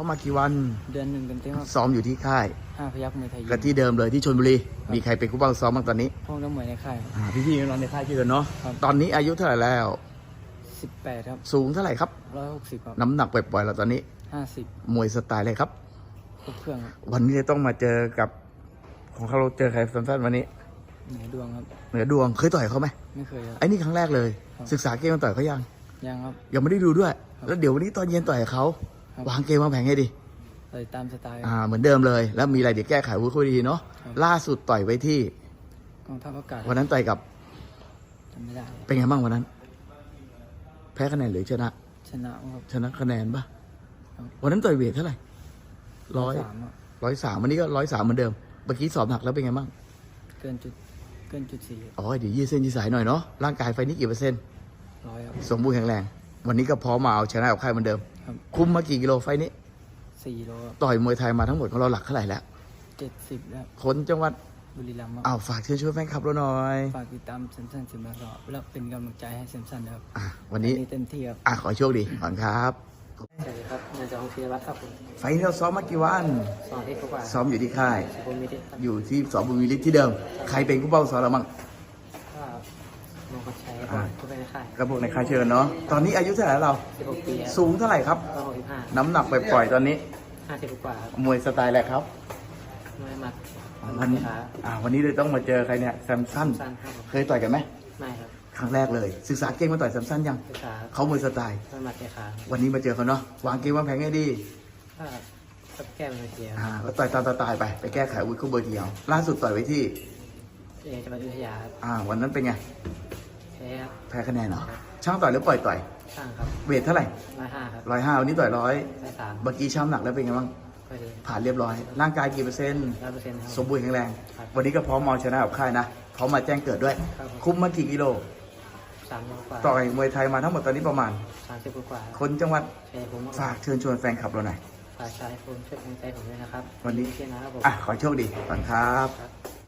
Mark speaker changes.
Speaker 1: เขามากี่วัน
Speaker 2: เดือนหนึ่งเต็มเต็มครับ
Speaker 1: ซ้อมอยู่ที่ค่าย
Speaker 2: ห้าพยักมวยไทยยิ
Speaker 1: กับที่เดิมเลยที่ชลบุรี มีใครเป็นคู่บ้างซ้อมบ้างตอนนี้
Speaker 2: พวกนักมวยในค่าย
Speaker 1: อ่าพี่ๆน้องๆในค่ายชื่อกันเนาะ
Speaker 2: ครับ
Speaker 1: ตอนนี้อายุเท่าไหร่แล้ว
Speaker 2: สิบแปดครับ
Speaker 1: สูงเท่าไหร่ครับ
Speaker 2: ร้อยหกสิบครับ
Speaker 1: น้ำหนักปล่อยๆเราตอนนี้
Speaker 2: ห้าสิบ
Speaker 1: มวยสไตล์อะไรครับ
Speaker 2: ครบเครื่องครับ
Speaker 1: วันนี้จะต้องมาเจอกับ ของเขาเราเจอใครสั้นๆวันนี้
Speaker 2: เหนือดวงครับ
Speaker 1: เหนือดวงเคยต่อยเขาไหม
Speaker 2: ไม่เคยครับ
Speaker 1: ไอ้นี่ครั้งแรกเลย
Speaker 2: ครับ
Speaker 1: ศึกษาเกมมาต่อยเขายัง
Speaker 2: ยังครับ
Speaker 1: ยังไม่ได้ดูด้วย
Speaker 2: ครับ
Speaker 1: แล้วเดี๋ยววันนี้ตอนเย็นต่อยกับเขา
Speaker 2: ครับ
Speaker 1: วางเกมวางแผนให้ดี
Speaker 2: เลยตามสไตล์
Speaker 1: อ่า เหมือนเดิมเลย แล้วมีอะไรเดี๋ยวแก้ไขวุ้ยคุยดีเนาะ
Speaker 2: ครับ
Speaker 1: ล่าสุดต่อยไว้ที่
Speaker 2: กองทัพอากาศ
Speaker 1: วันนั้นต่อยกับ
Speaker 2: จำไม่ได้
Speaker 1: เป็นไงบ้างวันนั้น แพ้คะแนนหรือชนะ
Speaker 2: ชนะครับ
Speaker 1: ชนะคะแนนปะ
Speaker 2: ครับ
Speaker 1: วันนั้นต่อยเวทเท่าไหร่ร้อย
Speaker 2: สามครับ
Speaker 1: ร้อยสามวันนี้ก็ร้อยสามเหมือนเดิม เมื่อกี้สอบหนักแล้วเป็นไงบ้าง
Speaker 2: เกินจุดเกินจุดสี่
Speaker 1: อ๋อ เดี๋ยวยืดเส้นยืดสายหน่อยเนาะ ร่างกายไฟนี้กี่เปอร์เซ็นต์
Speaker 2: ร้อยครับ
Speaker 1: สมบูรณ์แข็งแรง วันนี้ก็พร้อมมาเอาชนะกับค่ายเหมือนเดิม
Speaker 2: ครับ
Speaker 1: คุมมากี่กิโลไฟนี้
Speaker 2: สี่โลครับ
Speaker 1: ต่อยมวยไทยมาทั้งหมดของเราหลักเท่าไหร่แล้ว
Speaker 2: เจ็ดสิบแล้ว
Speaker 1: คนจังหวัด
Speaker 2: บุรีรัมย์ครับ
Speaker 1: อ้าวฝากเชิญชวนแฟนคลับเราหน่อย
Speaker 2: ฝากติดตามเซมสันสิมมาสอบแล้วเป็นกำลังใจให้เซมสันนะครับ
Speaker 1: อะวันนี้
Speaker 2: วันนี้เต็มที่ครับ
Speaker 1: อะขอให้โชคดีก่อนครับ
Speaker 2: สวัสดีครับนายจองธีรวัฒน์ครับผม
Speaker 1: ไฟนี้เราซ้อมมากี่วัน
Speaker 2: สองที่กว่า
Speaker 1: ซ้อมอยู่ที่ค่าย
Speaker 2: สุขุมวิทครับ
Speaker 1: อยู่ที่สอบบุญวิริตที่เดิม ใครเป็นผู้เป้าซ้อมเราบ้าง
Speaker 2: ก็ มองกระชัย
Speaker 1: อ่า
Speaker 2: ก็ไปในค่าย
Speaker 1: ก็พวกในค่ายเชิญเนาะ ตอนนี้อายุเท่าไหร่แล้วเรา
Speaker 2: สิบหกปีครับ
Speaker 1: สูงเท่าไหร่ครับ
Speaker 2: ก็หกสิบห้า
Speaker 1: น้ำหนักปล่อยๆตอนนี้
Speaker 2: ห้าสิบกว่าครับ
Speaker 1: มวยสไตล์อะไรครับ
Speaker 2: ไม่มัด
Speaker 1: วันนี้
Speaker 2: ขา
Speaker 1: อ่าวันนี้เลยต้องมาเจอใครเนี่ยแซมสัน
Speaker 2: สั้นครับผม
Speaker 1: เคยต่อยกันไหม
Speaker 2: ไม่ครับ
Speaker 1: ครั้งแรกเลย ศึกษาเก่งมาต่อยแซมสันยัง
Speaker 2: คือขาครับ
Speaker 1: เขามวยสไตล์
Speaker 2: ไม่มัดแค่ขา
Speaker 1: วันนี้มาเจอเขาเนาะวางเกมวางแผนให้ดี
Speaker 2: ก็ก็แก้เป็นเกียร์
Speaker 1: อ่าก็ต่อยตามสไตล์ไปไปแก้ไขอาวุ้ยคู่เบอร์เดียว ล่าสุดต่อยไว้ที่
Speaker 2: เอจังหวัดอยุธยาครับ
Speaker 1: อ่า วันนั้นเป็นไง
Speaker 2: แพ้ครับ
Speaker 1: แพ้คะแนนเหรอช่างต่อยหรือปล่อยต่อย
Speaker 2: ช่างครับ
Speaker 1: เวทเท่าไหร่
Speaker 2: ร้อยห้าครับ
Speaker 1: ร้อยห้าวันนี้ต่อยร้อย
Speaker 2: ร้อยสาม
Speaker 1: เมื่อกี้ช่างหนักแล้วเป็นไงบ้าง
Speaker 2: ก็ดี
Speaker 1: ผ่านเรียบร้อย ร่างกายกี่เปอร์เซ็นต์
Speaker 2: ร้อยเปอร์เซ็นต์ครับ
Speaker 1: สมบูรณ์แข็งแรง
Speaker 2: ครับ
Speaker 1: วันนี้ก็พร้อมมาเอาชนะกับค่ายนะ พร้อมมาแจ้งเกิดด้วย
Speaker 2: ครับผม
Speaker 1: คุมมากี่กิโล
Speaker 2: สามโลกว่า
Speaker 1: ต่อยมวยไทยมาทั้งหมดตอนนี้ประมาณ
Speaker 2: สามสิบกว่าครับ
Speaker 1: คนจังหวัด
Speaker 2: ใช่ผม
Speaker 1: ฝากเชิญชวนแฟนคลับเราหน่อย
Speaker 2: ฝากชายผมช่วยกำลังใจผมด้วยนะครับ
Speaker 1: วันนี้
Speaker 2: เชียร์นะครับผม
Speaker 1: อะขอโชคดีก่อนครับ
Speaker 2: ครับ